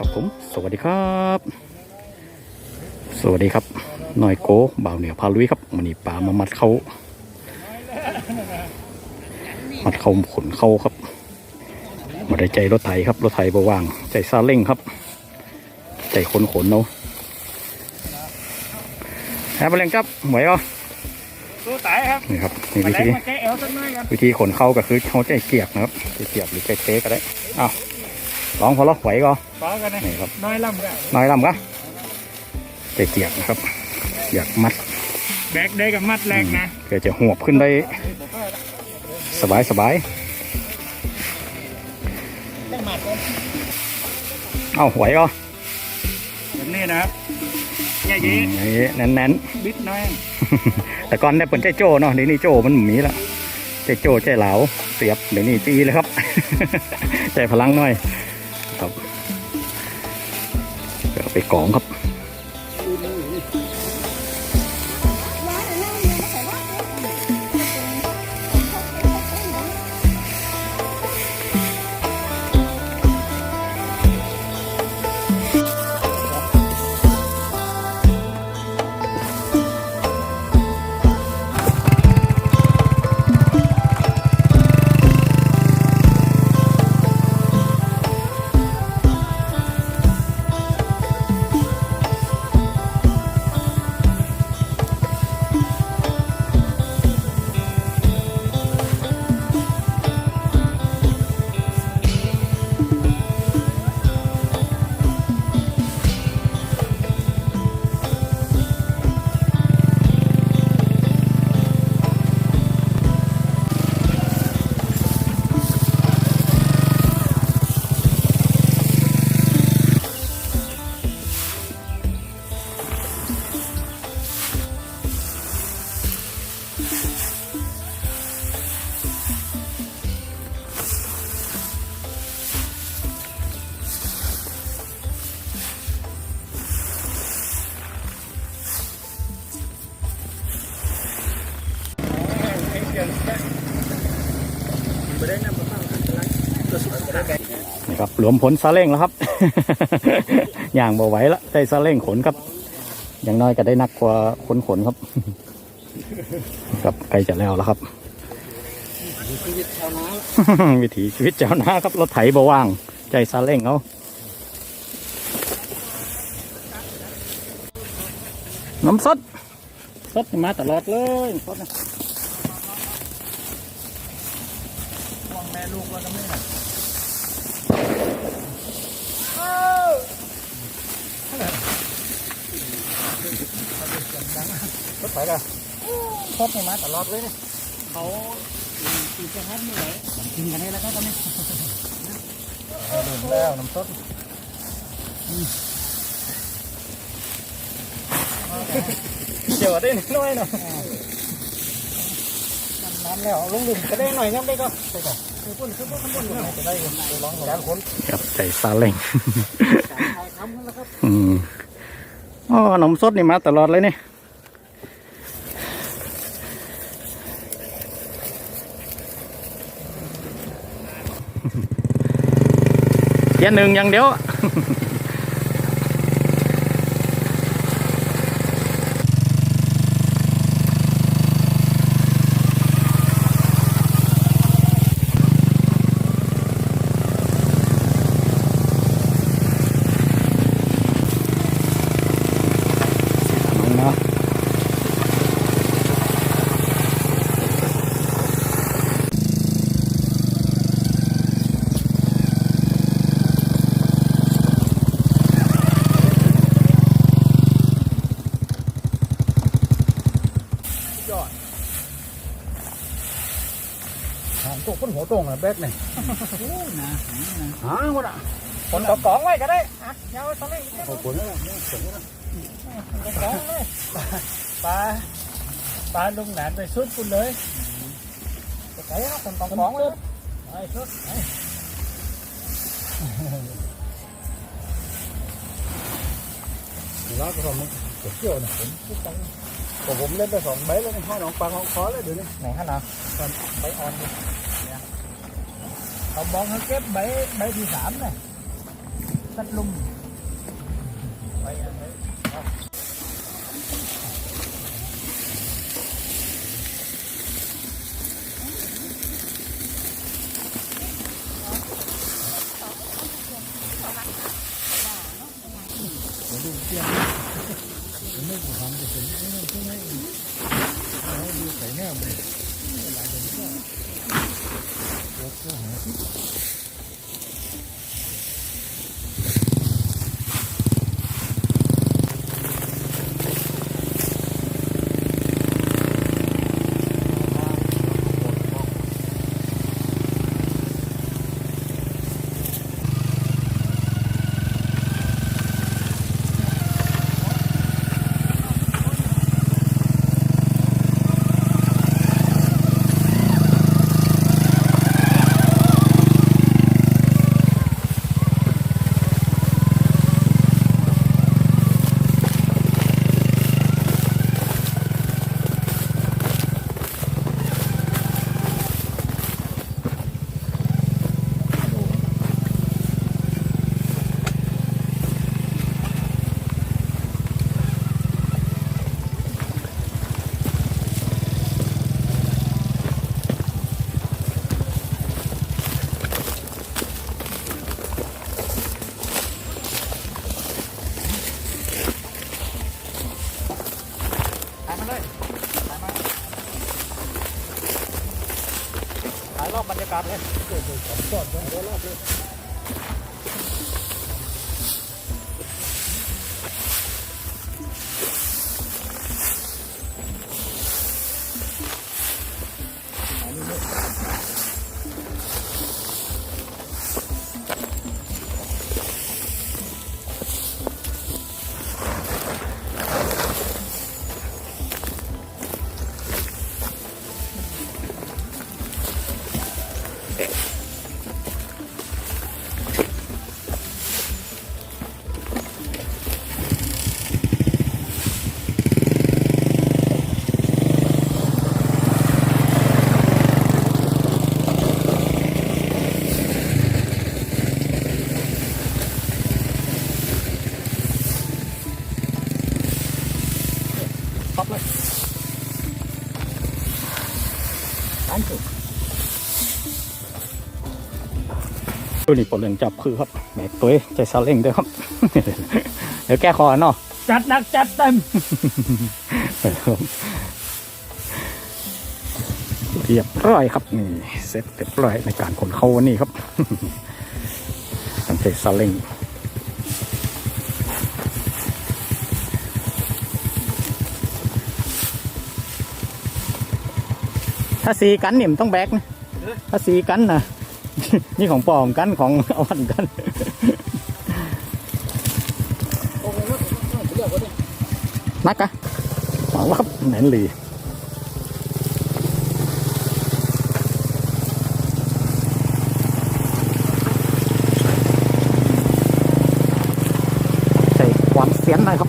ครับผมสวัสดีครับ สวัสดีครับหน่อยโกบ่าวเหนือพาลุยครับมันนี่ปลามามัดเขามัดเขาขนเข้าครับมาได้ใจรถไถครับรถไถบว่าง ใจซาเล้งครับ ใจขนขนเอาแอบไปเล่นครับไหวอะสู้ตายครับนี่ครับนี่มาวิแล้ธีมาแก้เอวสักหน่อยครับวิธีขนเข้าก็คือเขาใจเกียบนะครับใจเกียบหรือใจเต๊ก็ได้อ้าว ลองพอละไหวก็ฟ้ากันนะนี่ครับน้อยล่ำกันน้อยลำก็ใจเกียบนะครับ อยากมัดแบกได้กับมัดแรกนะเพื่อจะหวบขึ้นได้สบายสบายได้หมัดก่อนเอ้าไหวก็แบบนี้นะครับแย่อืยีมอย่างนี้แน่นบิดน้อยๆแต่ก่อนได้เป็นใจโจ้เนาะเดี๋ยวนี้โจ้มันหมีละใจโจ้ใจเหลาเสียบเดี๋ยวนี้ตีเลยครับ ใจพลังหน่อย ไปกองครับ ครับหลวมผลซาเล้งแล้วครับ อย่างบ่ไหวละได้ซาเล้งขนครับ อย่างน้อยก็ได้นักกว่าขนขนครับ ครับใกลจะแล้วแล้วครับวิถีชีวิตเจ้านาครับรถไถบ่ว่าง ใจซาเล้งเอาน้ำสดสดมาตลอดเลยสดนะมองแม่ลูกแล้วก็ไม่ รถไถกันพบมาตลอดเลยเนี่ยเขาตีจะฮัทไม่ไหวกินกันได้แล้วก็ตอนนี้แล้วน้ำสดเดี๋ยวได้น้อยหน่อยน้ำแล้วลงหลุมก็ได้หน่อยยังได้ก็ไปก่อนคือพุ่นคือพุ่นพุ่นจะได้ร้องแรงคนครับใจซาเล้งถ่ายทำกันแล้วครับอืม อ๋อหนมสดนี่มาตลอดเลยนี่เย็นหนึ่งอย่างเดียว น้องเนาะยอดหาง ตกคนหัวตรงอะแบกเนี่ยโอ้นะหางหมดอะคนกองไว้ก็ได้อะยาวตอนนี้ขอบคุณนะเนี่ยสมนะกองเลยปลาปลาลุงหนานไปสุดคุณเลยไปไหนครับคนกองกองเลยไปสุดร้านก็ทำมันเกี่ยวนะผมพูดตังผมผมเล่นไปสองใบแล้วในห้องหนองปลาของคอเลยเดี๋ยวนี้ไหนฮะนะใบอ่อนเนี่ยเขาบอกเขาเก็บใบใบที่สามเนี่ยตัดลุม ไ Altyazı M.K. เลยอันสุดตัวนี้ปลดเรื่องจับคือครับแหมตัวใจซาเล้งด้วยครับ เดี๋ยวแก้คอเนาะจัดหนักจัดเต็มเรียบร้อยครับนี่เสร็จเรียบร้อยในการขนเข้าวันนี้ครับสังเกตซาเล้ง ถ้าสีกันเนี่ยมันต้องแบกนะถ้าสีกันนะนี่ของปลอมกันของอวันกันนักอะหวังว่าครับแหนนหลีใส่ความเสียนหน่อยครับ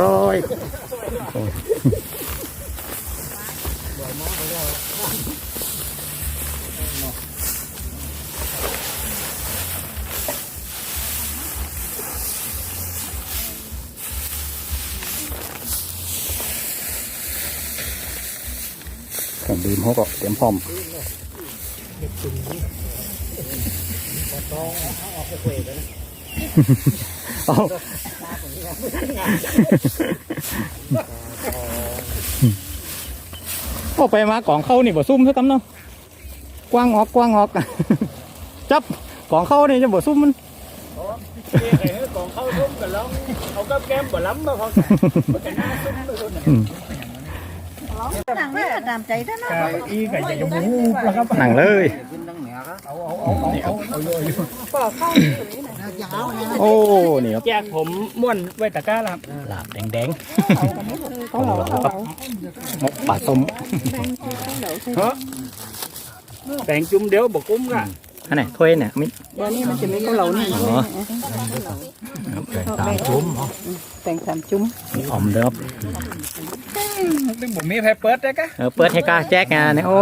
เรียบร้อยโอ้ยเครื่องดื่มเขาก็เตรียมพร้อม เอาโอ้ไปมากล่องเข้านี่บ่ซุ่มเท่ากันเนาะกว้างออกกว้างออก จับกล่องเข้านี่จะบ่ซุ่มมันเอ้ยกองเข้าทุ่มกันแล้วเอากับแก้มบ่ล้ำมาพอมันจะน่าซุ่มไปคนน่ะ หนังไม่ตามใจท่านนะไก่อีไก่จะยมูแล้วครับหนังเลยเอาเอาเอาเอาเอาเอาเลยโอ้นี่ครับแจกผมม้วนไว้ตะกร้าแล้วครับลาบแดงๆของเราครับมกป่าส้มเฮ้อแปลงจุ่มเดียวบอกกุ้มกะ อันไหนถ้วยเนี่ยมิเดี๋ยวนี้มันจะมีข้าวเหลานี่อ๋อสามจุ้มแต่งสามจุ้มมีอ่อมเด้อครับตึงผมมีไฟเปิดได้กะเออเปิดให้กล้าแจ๊กงานเนี่ยโอ้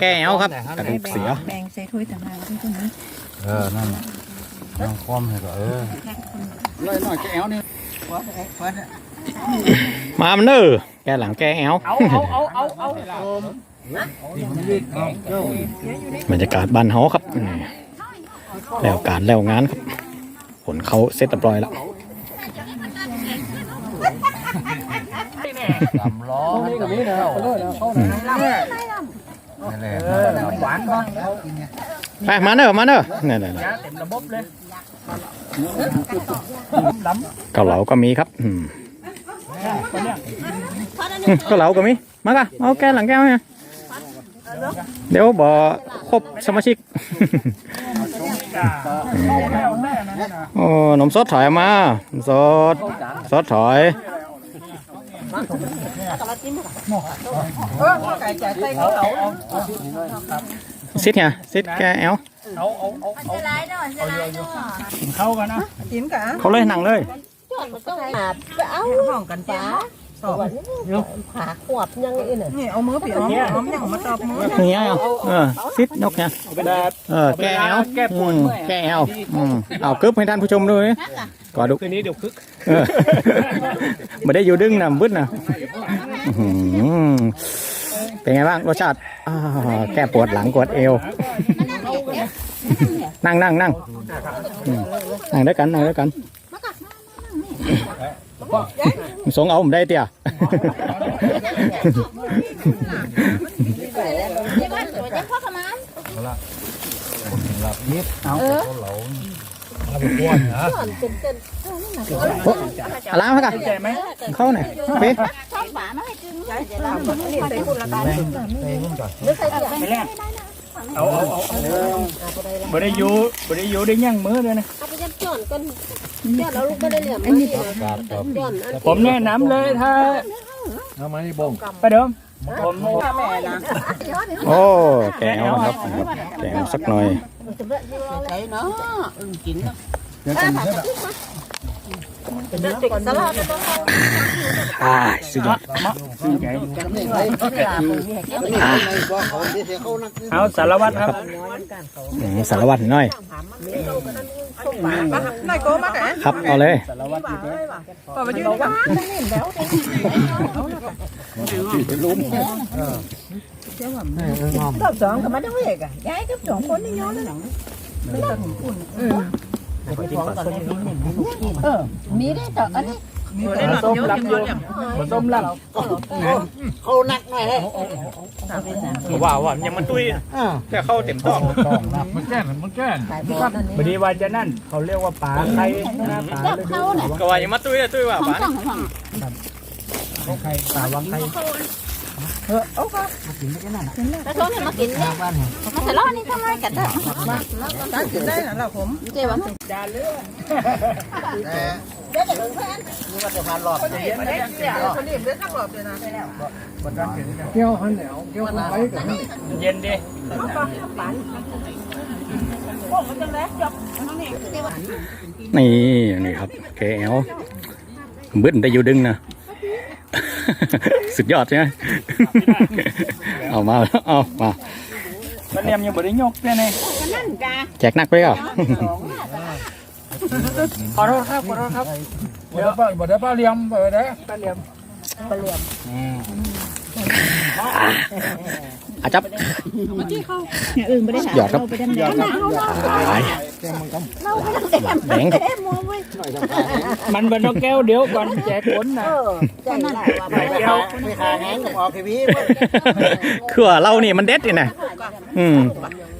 แก้วครับกระดูกเสียแบ่งใส่ถ้วยต่างหากที่ตรงนี้เออนั่นน่ะน้องคอมให้ก็เออเลยหน่อยแกวนี่มามันเนอแกหลังแกแอวเอาเอาเอาเอาเอา บรรยากาศบ้านเฮาครับนี่แล้วการแล้วงานครับ ผลเขาเสร็จเรียบร้อยแล้วสามล้อนี่กับนี้เนาะเขาเลยเขาเลยนั่นแหละเออน้ำหวานบ้างไปมาเนอมาเนอเนี่ยเนี่ยยาเต็มระบบเลยล้ำเกาเหลาก็มีครับอืมคนเนี้ยอืมเกาเหลาก็มี มากะเอาแกหลังแก้วเนี่ย เดี๋ยวบอกครบสมาชิกจ้าแล้วแม่นะนะโอ้นมสดถอยมานมสดสดถอยเออไก่จ่ายใส่ข้าวเหลาซิดเนี่ยซิดแกแอลเอาเอาเอาเอากินข้าวกันนะกินกะเขาเลยหนังเลยเอาห้องกันป้า สอบขาขวบยังอีน่ะนี่เอามือปีอ้อมอ้อมยังมาตอบมืออย่างเงี้ยเอาเออซิดนกเนี่ยกระดาษเออแกแอลแก้ปวดอืมแกแอลอืมเอากึบให้ท่านผู้ชมด้วยก่อนดูคืนนี้เดี๋ยวคึกเออไม่ได้อยู่ดึงนะบึ้ดนะอื้อหือเป็นไงบ้างรสชาติอ่าแก้ปวดหลังปวดเอวนั่งนั่งนั่งอืมนั่งด้วยกันนั่งด้วยกัน สงเอาผมได้เตี่ยเอาล้างพักกันเข้าหน่อยเป๊ะไม่แรก เอาเอาเอาบ่ได้อยู่บ่ได้อยู่ได้ย่างมือเลยนะเอาไปยัดจอนกันจอนเอาลูกก็ได้เหลี่ยมอันนี้กาดกับจอนอันผมแนะนำเลยถ้าเอามานี่บงไปเดิมผมแม่นะโอ้แกเอานะครับแกเอาสักหน่อยใส่เนาะกินติดสลัด อ่าสุดยอดเอาสารวัตรครับอืมสารวัตรหน่อยนายโกมากะครับเอาเลยสารวัตรพอไปยืนกันรอบสองก็มาต้องเรียกอะย้ายกับสองคนนี่ย้อนแล้วหนังไม่ต้อง อุ่นเออ มีได้ต่ออันนี้ส้มลำโยมส้มลเขาหนักหน่อยเลยว้าว่ายังมันตุ้ยแค่เข้าเต็มต้องมันแก้นมันแก้นำบดีว่าจะนั่นเขาเรียกว่าป่าไข่หน้าป่าเลยก็ว่ายังมาตุ้ยตุ้ยว่าป๋าเขาไข่ป่าวังไข่ แล้วเขาเนี่ยมากินเนี่ยมาทะเลาะนี่ทำไมกันได้ตั้งกินได้นะเราผมเจ๊วะจานเลือดเดี๋ยวจะถึงเพื่อนเขาเรียกได้ทั้งรอบเลยนะเกี่ยวหันเหนียวเกี่ยวหันไปกันเย็นดินี่นี่ครับแกเอาบึ้นได้อยู่ดึงนะ สุดยอดใช่ไหมเอามาเอามามันเนียมยังบ่ได้ยกเลยนี่แจกนักไปก่อนขอโทษครับขอโทษครับบ่ได้ป้าบ่ได้ป้าเลี้ยมบ่ได้ป้าเหลี่ยมอาจับอื่น ไม่ได้หยอดครับตายแดงครับมันเป็นนกแก้วเดี๋ยวก่อนแจกผลนะใจไหลว่าแก้วไม่ขาแห้งกับออกทีวีคือว่าเรานี่มันเด็ดนี่นะอืมอืมกับไรเนี่ยเดี๋ยวมาจอน้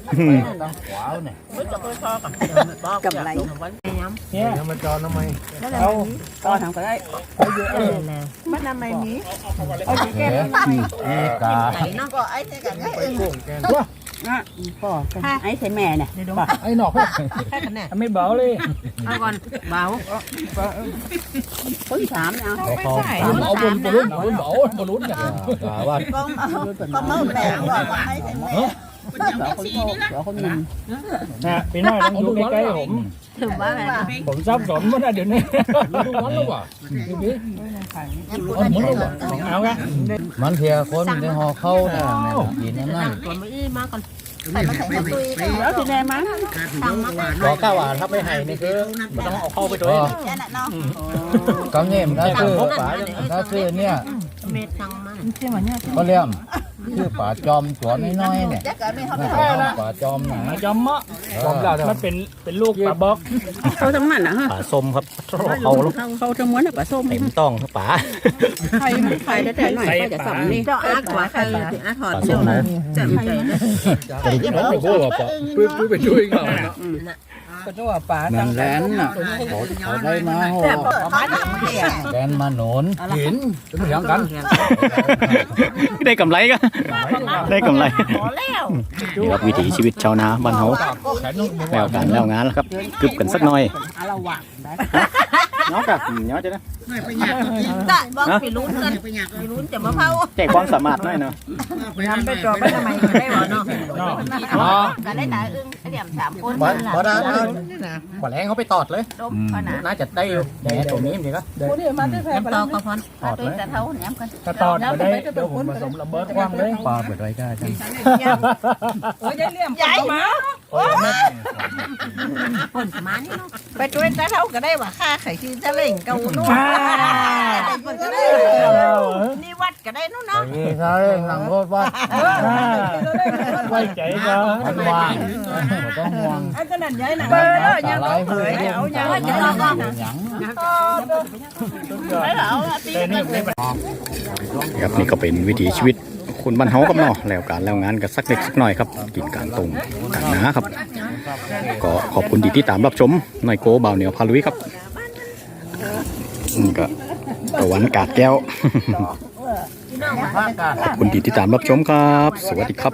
ำไม เอาก็ทำก็ได้มันทำไมนี้แกอีกาก็ไอ้ที่กันไอ้เองพ่อไอ้ใส่แม่เนี่ยไอ้หนอกไม่เบาเลยเอาก่อนเบาคนสามเอาเขาเอาบนบนรุ่นบนเบาบนรุ่นเนี่ยว่าก็เอาก็เมื่อแม่ว่าไอ้ใส่แม่ สองคนโตสองคนหนึ่งนะพี่น้อยต้องอยู่ใกล้ๆผม ถือว่าไงผมซับสนหมดนะเดี๋ยวนี้ดูวันแล้วว่ะดูดิมันเหมือนแล้วว่ะเอาไงมันเพียคนได้ห่อเข้าได้กินนั่นตัวไม่มาก่อนใส่มาใส่ตุยแล้วทีแรกมั้งสั่งมาก่อนบอกข้าวหวานถ้าไม่ให้นี่คือมันต้องเอาเข้าไปด้วยแค่นั้นเนาะก็เงี้ยถ้าคือถ้าคือเนี่ยเม็ดสั่งมาเชื่อมันเนี่ยก็เรียก คือป่าจอมตัวน้อยๆเนี่ยจะเกิดไม่เขาน่าไม่จะป่าจอมหนา จอมเมาะมันเป็นเป็นลูกปลาบอกเขาทั้งมันนะฮะป่าส้มครับเอาลูกเขาทั้งม้วนน่ะปลาส้มเต็มต้องครับป่าไข่มันไข่ได้แต่หน่อยก็จะสับนี่เจ้าอาขวาใครอาถอดป่าเจ้าส้มนะนะจะไม่ใจนะน้องไปพูดว่าป่าปื้ปื้ไปช่วยเขา ก็ต้องว่าปลามันแลนน่ะเขาได้มาโหแต่เปิดมาอย่างนี้แลนมาหนุนหินเป็นเหมือนกันได้กำไรก็ได้กำไรพอแล้วนี่ครับวิถีชีวิตชาวนาบ้านเฮาแล้วการแล้วงานแล้วครับกึบกันสักหน่อยระวังนะ เนาะกับเนาะจะนะได้บอกไปลุ้นกันไปลุ้นจะมาเผาแจกความสามารถหน่อยเนาะทำไปจอไปทำไมได้หรอเนาะก็ได้ตาอึ้งเดี่ยมสามคนพอได้พอแรงเขาไปตอดเลยลบขนาดน่าจะได้แหน่ตัวนี้มันก็คนนี้มาได้แพ้น้ำตอกก็พอนตัวจะเท่าแหนมกันกระตอดมาได้เดี๋ยวผมผสมระเบิดกว้างเลยปลาเปิดไว้ได้จังโอ้ยเลี่ยมใหญ่มาคนมานี่เนาะไปช่วยตาเท่าก็ได้ว่าค่าไข่ที่จะเล่งเกาหนุ่มนี่วัดก็ได้นู่นเนาะ นี่ซาเร่งหลังรถว่าไว้ใจก็มันว่างต้องห่วงอันขนาดใหญ่นะเบอร์แล้วยังต้องเผยเอายังว่าจะลองก็หยังไม่เหรอแต่นี่ไม่ ครับนี่ก็เป็นวิถีชีวิตคนบ้านเฮาครับเนาะแล้วการแล้วงานก็สักเล็กสักหน่อยครับ กินการตรงการหนาครับ ก็ขอบคุณที่ติดตามรับชมหน่อยโกบ่าวเหนียวพาลุยครับ นี่ก็ตะวันกาดแก้ว ขอบคุณที่ติดตามรับชมครับ สวัสดีครับ